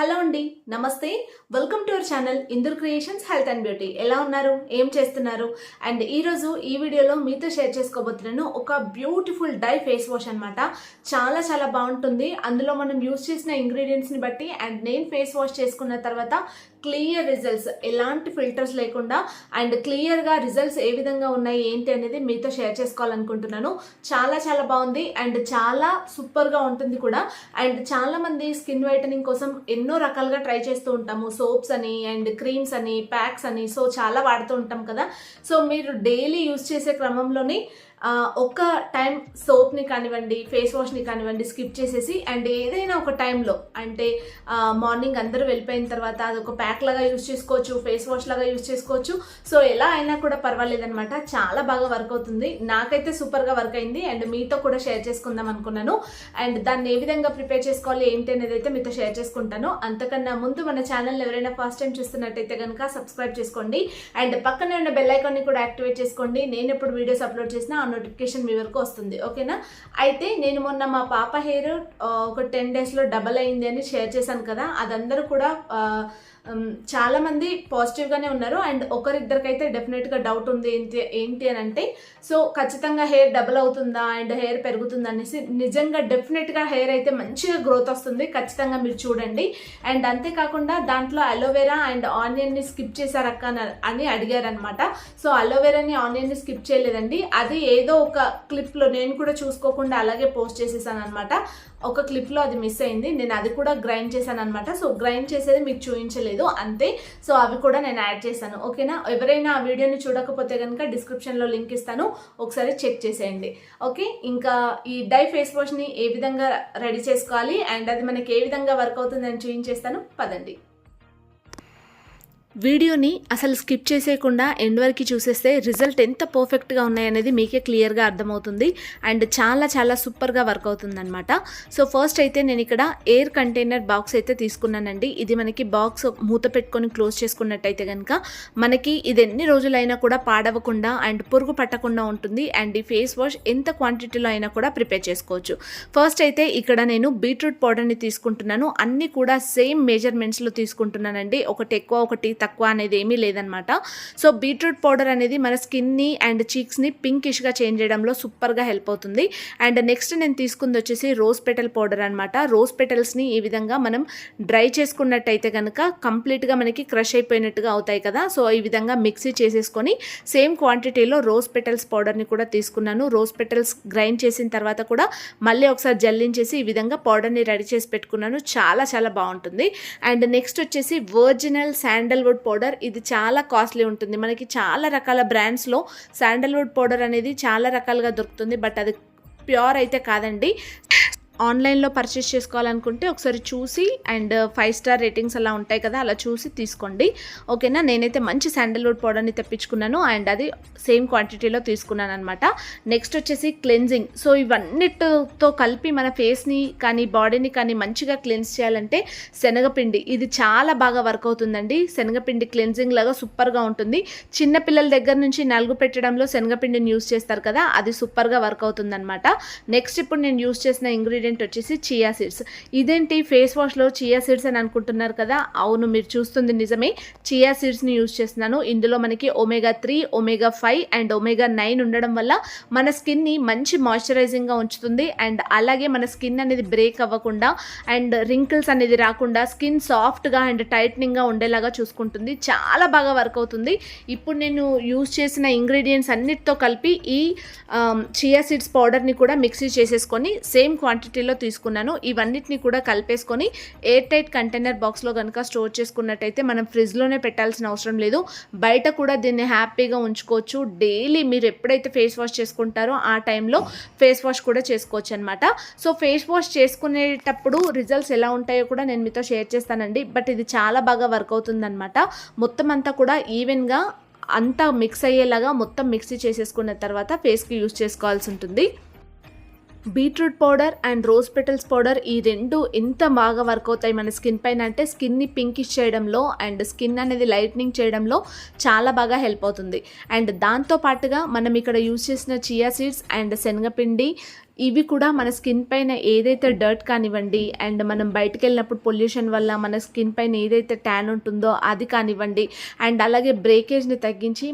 Hello అండి నమస్తే. Welcome to our channel Indur creations health and beauty ఎలా ఉన్నారు? ఏం చేస్తున్నారు? అండ్ ఈరోజు ఈ వీడియోలో మీతో షేర్ చేసుకోబోతున్నాను ఒక బ్యూటిఫుల్ డై ఫేస్ వాష్ అనమాట చాలా చాలా బాగుంటుంది. అందులో మనం యూస్ చేసిన ఇంగ్రీడియంట్స్ని బట్టి అండ్ నేను ఫేస్ వాష్ చేసుకున్న తర్వాత క్లియర్ రిజల్ట్స్ ఎలాంటి ఫిల్టర్స్ లేకుండా అండ్ క్లియర్గా రిజల్ట్స్ ఏ విధంగా ఉన్నాయి ఏంటి అనేది మీతో షేర్ చేసుకోవాలనుకుంటున్నాను. చాలా చాలా బాగుంది. అండ్ చాలా సూపర్గా ఉంటుంది కూడా. అండ్ చాలా మంది స్కిన్ వైటనింగ్ కోసం ఎన్నో ఎన్నో రకాలుగా ట్రై చేస్తూ ఉంటాము. సోప్స్ అని అండ్ క్రీమ్స్ అని ప్యాక్స్ అని సో చాలా వాడుతూ ఉంటాం కదా. సో మీరు డైలీ యూస్ చేసే క్రమంలోనే ఒక టైం సోప్ని కానివ్వండి ఫేస్ వాష్ని కానివ్వండి స్కిప్ చేసేసి అండ్ ఏదైనా ఒక టైంలో అంటే మార్నింగ్ అందరూ వెళ్ళిపోయిన తర్వాత అది ఒక ప్యాక్ లాగా యూజ్ చేసుకోవచ్చు ఫేస్ వాష్ లాగా యూజ్ చేసుకోవచ్చు. సో ఎలా అయినా కూడా పర్వాలేదనమాట చాలా బాగా వర్క్ అవుతుంది. నాకైతే సూపర్గా వర్క్ అయింది. అండ్ మీతో కూడా షేర్ చేసుకుందాం అనుకున్నాను. అండ్ దాన్ని ఏ విధంగా ప్రిపేర్ చేసుకోవాలి ఏంటి అనేది అయితే మీతో షేర్ చేసుకుంటాను. అంతకన్నా ముందు మన ఛానల్ ఎవరైనా ఫస్ట్ టైం చూస్తున్నట్టయితే కనుక సబ్స్క్రైబ్ చేసుకోండి. అండ్ పక్కనే ఉన్న బెల్ ఐకాన్ని కూడా యాక్టివేట్ చేసుకోండి. నేను ఎప్పుడు వీడియోస్ అప్లోడ్ చేసినా నోటిఫికేషన్ మీ వరకు వస్తుంది. ఓకేనా? అయితే నేను మొన్న మా పాప హెయిర్ ఒక టెన్ డేస్లో డబల్ అయింది అని షేర్ చేశాను కదా. అదందరూ కూడా చాలామంది చాలా మంది పాజిటివ్గానే ఉన్నారు. అండ్ ఒకరిద్దరికైతే డెఫినెట్గా డౌట్ ఉంది ఏంటి ఏంటి అని అంటే సో ఖచ్చితంగా హెయిర్ డబుల్ అవుతుందా అండ్ హెయిర్ పెరుగుతుందా అనేసి నిజంగా డెఫినెట్గా హెయిర్ అయితే మంచిగా గ్రోత్ వస్తుంది. ఖచ్చితంగా మీరు చూడండి. అండ్ అంతేకాకుండా దాంట్లో అలోవెరా అండ్ ఆనియన్ని స్కిప్ చేశారక్క అని- అని అడిగారనమాట సో అలోవెరాని ఆనియన్ని స్కిప్ చేయలేదండి. అది ఏదో ఒక క్లిప్లో నేను కూడా చూసుకోకుండా అలాగే పోస్ట్ చేసేసాను అనమాట ఒక క్లిప్లో అది మిస్ అయింది. నేను అది కూడా గ్రైండ్ చేశాను అనమాట సో గ్రైండ్ చేసేది మీకు చూపించలేదు. అంతే. సో అవి కూడా నేను యాడ్ చేశాను. ఓకేనా? ఎవరైనా ఆ వీడియోని చూడకపోతే కనుక డిస్క్రిప్షన్లో లింక్ ఇస్తాను. ఒకసారి చెక్ చేసేయండి. ఓకే? ఇంకా ఈ డై ఫేస్ వాష్ని ఏ విధంగా రెడీ చేసుకోవాలి? అండ్ అది మనకి ఏ విధంగా వర్క్ అవుతుందని చూపించేస్తాను పదండి. వీడియోని అసలు స్కిప్ చేసేయకుండా ఎండ్ వరకు చూసేస్తే రిజల్ట్ ఎంత పర్ఫెక్ట్గా ఉన్నాయనేది మీకే క్లియర్గా అర్థమవుతుంది. అండ్ చాలా చాలా సూపర్గా వర్క్ అవుతుందన్నమాట. సో ఫస్ట్ అయితే నేను ఇక్కడ ఎయిర్ కంటైనర్ బాక్స్ అయితే తీసుకున్నానండి. ఇది మనకి బాక్స్ మూత పెట్టుకొని క్లోజ్ చేసుకున్నట్టయితే కనుక మనకి ఇది ఎన్ని రోజులైనా కూడా పాడవకుండా అండ్ పురుగు పట్టకుండా ఉంటుంది. అండ్ ఈ ఫేస్ వాష్ ఎంత క్వాంటిటీలో అయినా కూడా ప్రిపేర్ చేసుకోవచ్చు. ఫస్ట్ అయితే ఇక్కడ నేను బీట్రూట్ పౌడర్ని తీసుకుంటున్నాను. అన్నీ కూడా సేమ్ మెజర్మెంట్స్లో తీసుకుంటున్నానండి. ఒకటి ఎక్కువ ఒకటి తక్కువ అనేది ఏమీ లేదనమాట సో బీట్రూట్ పౌడర్ అనేది మన స్కిన్ని అండ్ చీక్స్ని పింకిష్గా చేంజ్ చేయడంలో సూపర్గా హెల్ప్ అవుతుంది. అండ్ నెక్స్ట్ నేను తీసుకుంది వచ్చేసి రోజ్ పెటల్ పౌడర్ అనమాట రోజ్ పెటల్స్ని ఈ విధంగా మనం డ్రై చేసుకున్నట్టయితే కనుక కంప్లీట్గా మనకి క్రష్ అయిపోయినట్టుగా అవుతాయి కదా. సో ఈ విధంగా మిక్సీ చేసేసుకొని సేమ్ క్వాంటిటీలో రోజ్ పెటల్స్ పౌడర్ని కూడా తీసుకున్నాను. రోజ్ పెటల్స్ గ్రైండ్ చేసిన తర్వాత కూడా మళ్ళీ ఒకసారి జల్లించేసి ఈ విధంగా పౌడర్ని రెడీ చేసి పెట్టుకున్నాను. చాలా చాలా బాగుంటుంది. అండ్ నెక్స్ట్ వచ్చేసి వర్జినల్ శాండల్వుడ్ పౌడర్ ఇది చాలా కాస్ట్లీ ఉంటుంది. మనకి చాలా రకాల బ్రాండ్స్లో శాండల్వుడ్ పౌడర్ అనేది చాలా రకాలుగా దొరుకుతుంది. బట్ అది ప్యూర్ అయితే కాదండి. ఆన్లైన్లో పర్చేస్ చేసుకోవాలనుకుంటే ఒకసారి చూసి అండ్ ఫైవ్ స్టార్ రేటింగ్స్ అలా ఉంటాయి కదా అలా చూసి తీసుకోండి. ఓకేనా? నేనైతే మంచి శాండల్వుడ్ పౌడర్ని తెప్పించుకున్నాను అండ్ అది సేమ్ క్వాంటిటీలో తీసుకున్నాను అనమాట నెక్స్ట్ వచ్చేసి క్లెన్జింగ్ సో ఇవన్నిటితో కలిపి మన ఫేస్ని కానీ బాడీని కానీ మంచిగా క్లెన్స్ చేయాలంటే శనగపిండి. ఇది చాలా బాగా వర్క్ అవుతుందండి. శనగపిండి క్లెన్జింగ్ లాగా సూపర్గా ఉంటుంది. చిన్నపిల్లల దగ్గర నుంచి నలుగు పెట్టడంలో శనగపిండిని యూస్ చేస్తారు కదా అది సూపర్గా వర్క్ అవుతుందన్నమాట. నెక్స్ట్ ఇప్పుడు నేను యూస్ చేసిన ఇంగ్రీడియంట్ వచ్చేసి చియా సీడ్స్ ఇదేంటి ఫేస్ వాష్లో చియా సీడ్స్ అని అనుకుంటున్నారు కదా? అవును మీరు చూస్తుంది నిజమే. చియా సీడ్స్ని యూజ్ చేస్తున్నాను. ఇందులో మనకి omega three omega five and omega nine ఉండడం వల్ల మన స్కిన్ని మంచి మాయిశ్చరైజింగ్గా ఉంచుతుంది. అండ్ అలాగే మన స్కిన్ అనేది బ్రేక్ అవ్వకుండా అండ్ రింకిల్స్ అనేది రాకుండా స్కిన్ సాఫ్ట్గా అండ్ టైట్నింగ్గా ఉండేలాగా చూసుకుంటుంది. చాలా బాగా వర్క్ అవుతుంది. ఇప్పుడు నేను యూస్ చేసిన ఇంగ్రీడియంట్స్ అన్నిటితో కలిపి ఈ చియా సీడ్స్ పౌడర్ని కూడా మిక్సీ చేసేసుకొని సేమ్ క్వాంటిటీ క్వాంటిటీలో తీసుకున్నాను. ఇవన్నిటిని కూడా కలిపేసుకొని ఎయిర్ టైట్ కంటైనర్ బాక్స్లో కనుక స్టోర్ చేసుకున్నట్టయితే మనం ఫ్రిడ్జ్లోనే పెట్టాల్సిన అవసరం లేదు. బయట కూడా దీన్ని హ్యాపీగా ఉంచుకోవచ్చు. డైలీ మీరు ఎప్పుడైతే ఫేస్ వాష్ చేసుకుంటారో ఆ టైంలో ఫేస్ వాష్ కూడా చేసుకోవచ్చు అనమాట సో ఫేస్ వాష్ చేసుకునేటప్పుడు రిజల్ట్స్ ఎలా ఉంటాయో కూడా నేను మీతో షేర్ చేస్తానండి. బట్ ఇది చాలా బాగా వర్క్ అవుతుందన్నమాట మొత్తం అంతా కూడా ఈవెన్గా అంతా మిక్స్ అయ్యేలాగా మొత్తం మిక్సీ చేసేసుకున్న తర్వాత ఫేస్కి యూస్ చేసుకోవాల్సి ఉంటుంది. Beetroot powder and rose petals powder ఈ రెండు ఎంత బాగా వర్క్ అవుతాయి మన స్కిన్ పైన అంటే స్కిన్ని పింకిష్ చేయడంలో అండ్ స్కిన్ అనేది లైట్నింగ్ చేయడంలో చాలా బాగా హెల్ప్ అవుతుంది. అండ్ దాంతో పాటుగా మనం ఇక్కడ యూజ్ చేసిన చియా సీడ్స్ అండ్ శనగపిండి ఇవి కూడా మన స్కిన్ పైన ఏదైతే డర్ట్ కానివ్వండి అండ్ మనం బయటకు వెళ్ళినప్పుడు పొల్యూషన్ వల్ల మన స్కిన్ పైన ఏదైతే ట్యాన్ ఉంటుందో అది కానివ్వండి అండ్ అలాగే బ్రేకేజ్ని తగ్గించి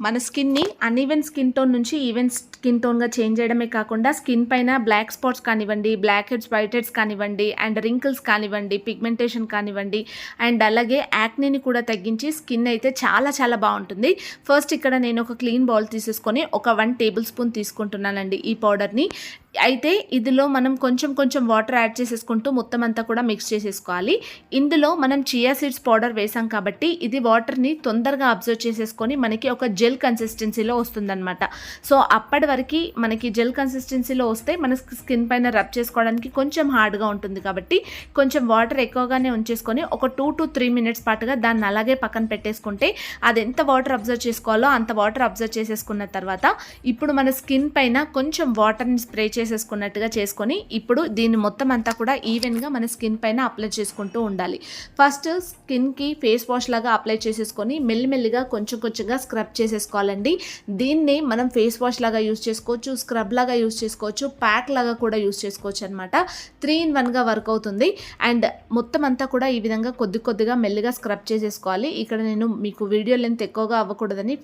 మన స్కిన్ని అన్ఈవెన్ స్కిన్ టోన్ నుంచి ఈవెన్ స్కిన్ టోన్గా చేంజ్ చేయడమే కాకుండా స్కిన్ పైన బ్లాక్ స్పాట్స్ కానివ్వండి బ్లాక్ హెడ్స్ వైట్ హెడ్స్ కానివ్వండి అండ్ రింకిల్స్ కానివ్వండి పిగ్మెంటేషన్ కానివ్వండి అండ్ అలాగే యాక్నీని కూడా తగ్గించి స్కిన్ అయితే చాలా చాలా బాగుంటుంది. ఫస్ట్ ఇక్కడ నేను ఒక క్లీన్ బౌల్ తీసేసుకొని ఒక వన్ టేబుల్ స్పూన్ తీసుకుంటున్నానండి ఈ పౌడర్ని అయితే ఇందులో మనం కొంచెం కొంచెం వాటర్ యాడ్ చేసేసుకుంటూ మొత్తం అంతా కూడా మిక్స్ చేసేసుకోవాలి. ఇందులో మనం చియా సీడ్స్ పౌడర్ వేసాం కాబట్టి ఇది వాటర్ని తొందరగా అబ్జర్వ్ చేసేసుకొని మనకి ఒక జెల్ కన్సిస్టెన్సీలో వస్తుందన్నమాట. సో అప్పటి వరకు మనకి జెల్ కన్సిస్టెన్సీలో వస్తే మన స్కిన్ పైన రబ్ చేసుకోవడానికి కొంచెం హార్డ్గా ఉంటుంది కాబట్టి కొంచెం వాటర్ ఎక్కువగానే ఉంచేసుకొని ఒక టూ టు త్రీ మినిట్స్ పాటుగా దాన్ని అలాగే పక్కన పెట్టేసుకుంటే అది ఎంత వాటర్ అబ్జర్వ్ చేసుకోవాలో అంత వాటర్ అబ్జర్వ్ చేసేసుకున్న తర్వాత ఇప్పుడు మన స్కిన్ పైన కొంచెం వాటర్ని స్ప్రే చేసేసుకున్నట్టుగా చేసుకొని ఇప్పుడు దీన్ని మొత్తం అంతా కూడా ఈవెన్గా మన స్కిన్ పైన అప్లై చేసుకుంటూ ఉండాలి. ఫస్ట్ స్కిన్కి ఫేస్ వాష్ లాగా అప్లై చేసేసుకొని మెల్లిమెల్లిగా కొంచెం కొంచెంగా స్క్రబ్ చేసేసుకోవాలండి. దీన్ని మనం ఫేస్ వాష్ లాగా యూస్ చేసుకోవచ్చు స్క్రబ్ లాగా యూస్ చేసుకోవచ్చు ప్యాక్ లాగా కూడా యూస్ చేసుకోవచ్చు అనమాట త్రీ ఇన్ వన్గా వర్క్ అవుతుంది. అండ్ మొత్తం అంతా కూడా ఈ విధంగా కొద్ది కొద్దిగా మెల్లిగా స్క్రబ్ చేసేసుకోవాలి. ఇక్కడ నేను మీకు వీడియో లెంత్ ఎక్కువగా అవ్వకూడదని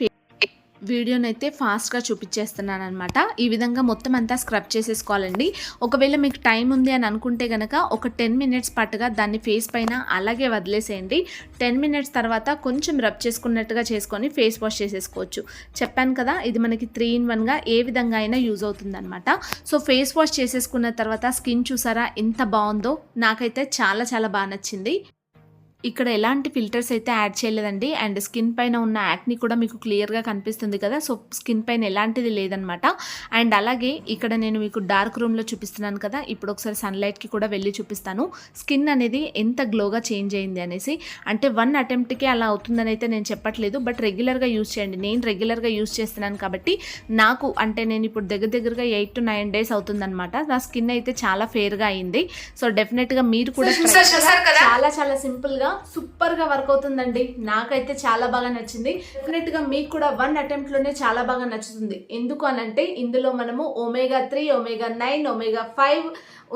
వీడియోని అయితే ఫాస్ట్గా చూపించేస్తున్నాను అనమాట ఈ విధంగా మొత్తం అంతా స్క్రబ్ చేసేసుకోవాలండి. ఒకవేళ మీకు టైం ఉంది అని అనుకుంటే కనుక ఒక టెన్ మినిట్స్ పాటుగా దాన్ని ఫేస్ పైన అలాగే వదిలేసేయండి. టెన్ మినిట్స్ తర్వాత కొంచెం రబ్ చేసుకున్నట్టుగా చేసుకొని ఫేస్ వాష్ చేసేసుకోవచ్చు. చెప్పాను కదా ఇది మనకి త్రీ ఇన్ వన్గా ఏ విధంగా అయినా యూజ్ అవుతుందన్నమాట. సో ఫేస్ వాష్ చేసేసుకున్న తర్వాత స్కిన్ చూసారా ఎంత బాగుందో? నాకైతే చాలా చాలా బాగా నచ్చింది. ఇక్కడ ఎలాంటి ఫిల్టర్స్ అయితే యాడ్ చేయలేదండి. అండ్ స్కిన్ పైన ఉన్న యాక్ని కూడా మీకు క్లియర్గా కనిపిస్తుంది కదా. సో స్కిన్ పైన ఎలాంటిది లేదనమాట. అండ్ అలాగే ఇక్కడ నేను మీకు డార్క్ రూమ్లో చూపిస్తున్నాను కదా. ఇప్పుడు ఒకసారి సన్లైట్కి కూడా వెళ్ళి చూపిస్తాను. స్కిన్ అనేది ఎంత గ్లోగా చేంజ్ అయింది అనేసి. అంటే వన్ అటెంప్ట్కే అలా అవుతుందని అయితే నేను చెప్పట్లేదు. బట్ రెగ్యులర్గా యూస్ చేయండి. నేను రెగ్యులర్గా యూస్ చేస్తున్నాను కాబట్టి నాకు అంటే నేను ఇప్పుడు దగ్గర దగ్గరగా ఎయిట్ టు నైన్ డేస్ అవుతుందన్నమాట నా స్కిన్ అయితే చాలా ఫేర్గా అయింది. సో డెఫినెట్గా మీరు కూడా. చాలా చాలా సింపుల్ సూపర్గా సూపర్గా వర్క్ అవుతుందండి. నాకైతే చాలా బాగా నచ్చింది. డెఫినెట్గా మీకు కూడా వన్ అటెంప్ట్లోనే చాలా బాగా నచ్చుతుంది. ఎందుకు అనంటే ఇందులో మనము omega three omega nine omega five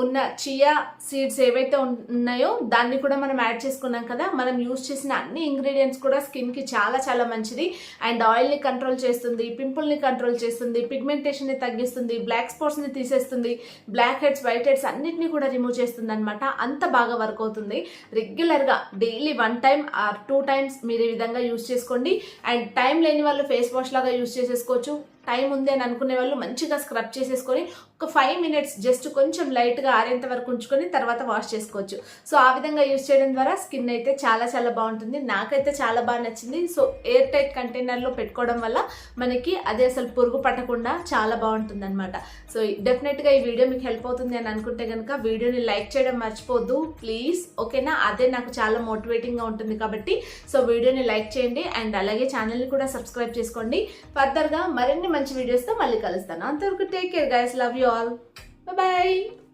ఉన్న చియా సీడ్స్ ఏవైతే ఉన్నాయో దాన్ని కూడా మనం యాడ్ చేసుకున్నాం కదా మనం యూజ్ చేసిన అన్ని ఇంగ్రీడియంట్స్ కూడా స్కిన్కి చాలా చాలా మంచిది. అండ్ ఆయిల్ని కంట్రోల్ చేస్తుంది పింపుల్ని కంట్రోల్ చేస్తుంది పిగ్మెంటేషన్ని తగ్గిస్తుంది బ్లాక్ స్పాట్స్ని తీసేస్తుంది బ్లాక్ హెడ్స్ వైట్ హెడ్స్ అన్నిటిని కూడా రిమూవ్ చేస్తుంది అనమాట అంత బాగా వర్క్ అవుతుంది. రెగ్యులర్గా day daily one time or two times మీరు ఈ విధంగా యూస్ చేసుకోండి. అండ్ టైం లేని వాళ్ళు ఫేస్ వాష్ లాగా యూస్ చేసేసుకోవచ్చు. టైం ఉంది అని అనుకునే వాళ్ళు మంచిగా స్క్రబ్ చేసేసుకొని ఒక ఫైవ్ మినిట్స్ జస్ట్ కొంచెం లైట్గా ఆరేంత వరకు ఉంచుకొని తర్వాత వాష్ చేసుకోవచ్చు. సో ఆ విధంగా యూస్ చేయడం ద్వారా స్కిన్ అయితే చాలా చాలా బాగుంటుంది. నాకైతే చాలా బాగా నచ్చింది. సో ఎయిర్ టైట్ కంటైనర్లో పెట్టుకోవడం వల్ల మనకి అది అసలు పురుగు పట్టకుండా చాలా బాగుంటుంది అనమాట సో డెఫినెట్గా ఈ వీడియో మీకు హెల్ప్ అవుతుంది అని అనుకుంటే కనుక వీడియోని లైక్ చేయడం మర్చిపోద్దు. ప్లీజ్ ఓకేనా అదే నాకు చాలా మోటివేటింగ్గా ఉంటుంది కాబట్టి సో వీడియోని లైక్ చేయండి అండ్ అలాగే ఛానల్ని కూడా సబ్స్క్రైబ్ చేసుకోండి. ఫర్దర్గా మరిన్ని మంచి వీడియోస్తో మళ్ళీ కలుస్తాను. అంతవరకు take care guys love you all. Bye-bye.